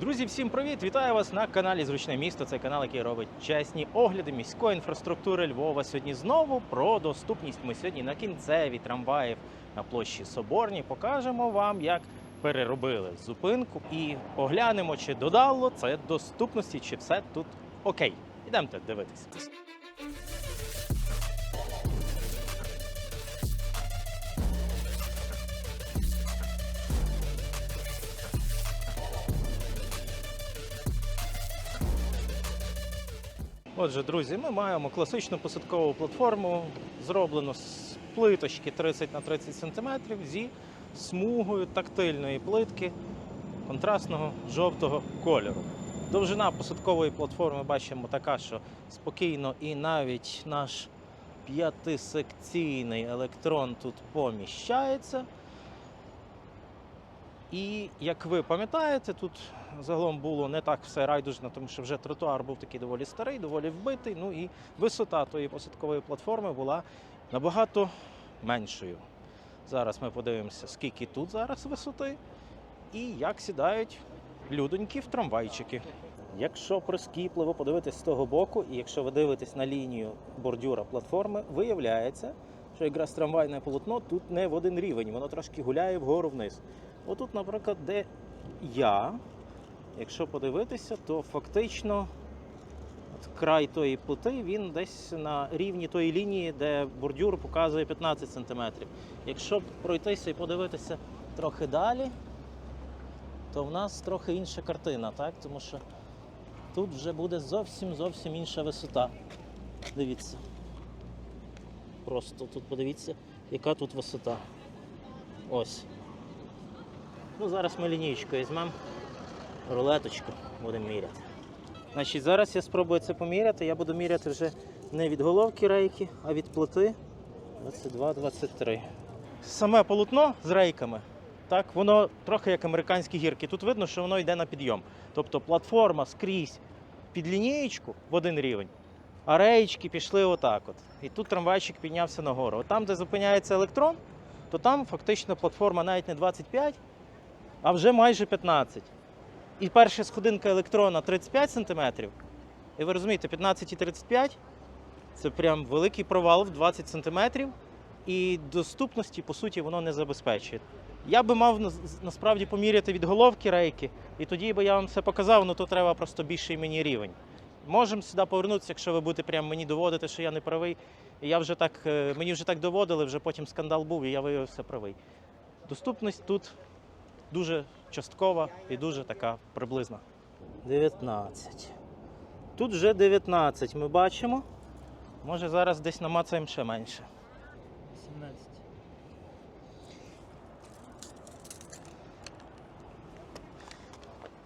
Друзі, всім привіт! Вітаю вас на каналі Зручне місто. Це канал, який робить чесні огляди міської інфраструктури Львова. Сьогодні знову про доступність. Ми сьогодні на кінцеві трамваїв на площі Соборній покажемо вам, як переробили зупинку і поглянемо, чи додало це доступності, чи все тут окей. Ідемте дивитися. Отже, друзі, ми маємо класичну посадкову платформу, зроблену з плиточки 30 на 30 см зі смугою тактильної плитки контрастного жовтого кольору. Довжина посадкової платформи бачимо така, що спокійно і навіть наш п'ятисекційний електрон тут поміщається. І як ви пам'ятаєте, тут загалом було не так все райдужно, тому що вже тротуар був такий доволі старий, доволі вбитий. Ну і висота тої посадкової платформи була набагато меншою. Зараз ми подивимося, скільки тут зараз висоти і як сідають людоньки в трамвайчики. Якщо прискіпливо подивитись з того боку, і якщо ви дивитесь на лінію бордюра платформи, виявляється, що якраз трамвайне полотно тут не в один рівень, воно трошки гуляє вгору вниз. Отут, наприклад, де я, якщо подивитися, то фактично от край тої плити він десь на рівні тої лінії, де бордюр показує 15 см. Якщо пройтися і подивитися трохи далі, то в нас трохи інша картина, так? Тому що тут вже буде зовсім зовсім інша висота. Дивіться. Просто тут подивіться, яка тут висота. Ось. Ну, зараз ми лінійкою візьмемо рулеточку, будемо міряти. Значить, зараз я спробую це поміряти. Я буду міряти вже не від головки рейки, а від плити 22-23. Саме полотно з рейками, так, воно трохи як американські гірки. Тут видно, що воно йде на підйом. Тобто платформа скрізь під лінієчку в один рівень, а реєчки пішли отак. от. І тут трамвайчик піднявся нагору. От там, де зупиняється електрон, то там фактично платформа навіть не 25, а вже майже 15. І перша сходинка електрона 35 см. І ви розумієте, 15 і 35 це прям великий провал в 20 см. І доступності, по суті, воно не забезпечує. Я би мав насправді поміряти від головки рейки, і тоді би я вам все показав, ну то треба просто більший мені рівень. Можемо сюди повернутися, якщо ви будете прямо мені доводити, що я не правий. І я вже так, е, мені вже так доводили, вже потім скандал був, і я виявився правий. Доступність тут дуже часткова і дуже така приблизна. 19. Тут вже 19 ми бачимо. Може зараз десь намацаємо ще менше. 17.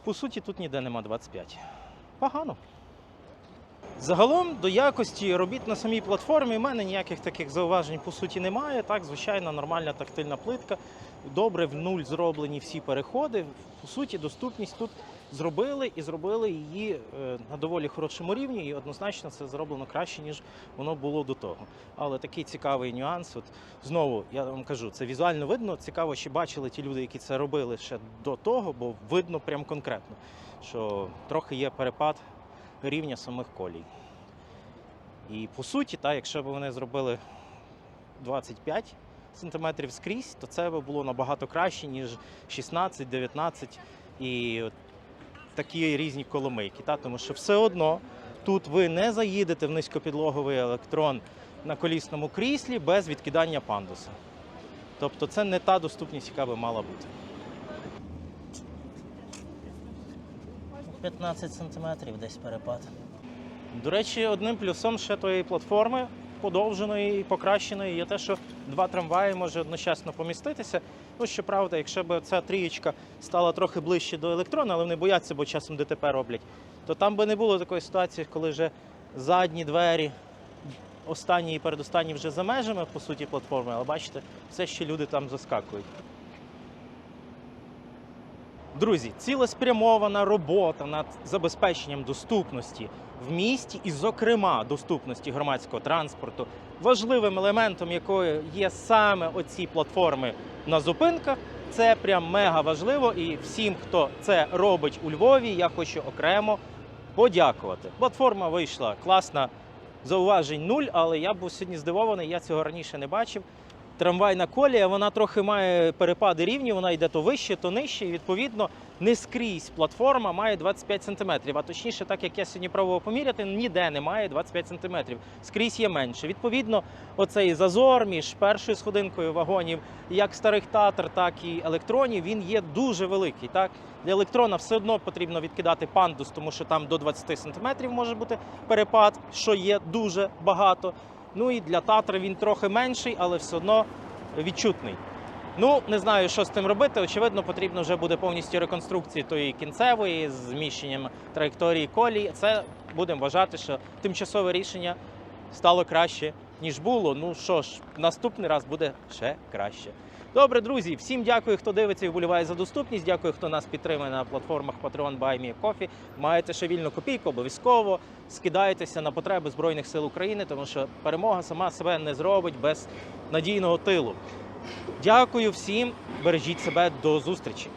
По суті, тут ніде нема 25. Погано. Загалом до якості робіт на самій платформі в мене ніяких таких зауважень по суті немає. Так, звичайно, нормальна тактильна плитка. Добре в нуль зроблені всі переходи. По суті, доступність тут зробили і зробили її е, на доволі хорошому рівні, і однозначно це зроблено краще, ніж воно було до того. Але такий цікавий нюанс. От знову я вам кажу, це візуально видно. Цікаво, чи бачили ті люди, які це робили ще до того, бо видно прям конкретно, що трохи є перепад рівня самих колій. І по суті, та, якщо б вони зробили 25 сантиметрів скрізь, то це би було набагато краще, ніж 16, 19 і от такі різні коломийки. Та, тому що все одно тут ви не заїдете в низькопідлоговий електрон на колісному кріслі без відкидання пандуса. Тобто це не та доступність, яка би мала бути. 15 сантиметрів десь перепад. До речі, одним плюсом ще тої платформи подовженої і покращеної є те, що два трамваї може одночасно поміститися. Ну, щоправда, якщо б ця трієчка стала трохи ближче до електрона, але вони бояться, бо часом ДТП роблять, то там би не було такої ситуації, коли вже задні двері, останні і передостанні вже за межами, по суті, платформи, але бачите, все ще люди там заскакують. Друзі, цілеспрямована робота над забезпеченням доступності в місті і, зокрема, доступності громадського транспорту, важливим елементом якої є саме оці платформи на зупинках, Це прям мега важливо. І всім, хто це робить у Львові, я хочу окремо подякувати. Платформа вийшла класна, зауважень нуль, але я був сьогодні здивований, я цього раніше не бачив. Трамвайна колія, вона трохи має перепади рівні, вона йде то вище, то нижче. І відповідно не скрізь платформа має 25 см. А точніше, так як я сьогодні пробував поміряти, ніде немає 25 см. Скрізь є менше. Відповідно, оцей зазор між першою сходинкою вагонів, як старих татр, так і електронів, він є дуже великий. Так? Для електрона все одно потрібно відкидати пандус, тому що там до 20 см може бути перепад, що є дуже багато. Ну і для татри він трохи менший, але все одно відчутний. Ну, не знаю, що з цим робити. Очевидно, потрібно вже буде повністю реконструкції тої кінцевої з зміщенням траєкторії колії. Це будемо вважати, що тимчасове рішення стало краще, ніж було. Ну що ж, наступний раз буде ще краще. Добре, друзі, всім дякую, хто дивиться і вболіває за доступність. Дякую, хто нас підтримує на платформах Patreon Buy Me Coffee. Маєте ще вільну копійку, обов'язково скидайтеся на потреби Збройних сил України, тому що перемога сама себе не зробить без надійного тилу. Дякую всім, бережіть себе до зустрічі.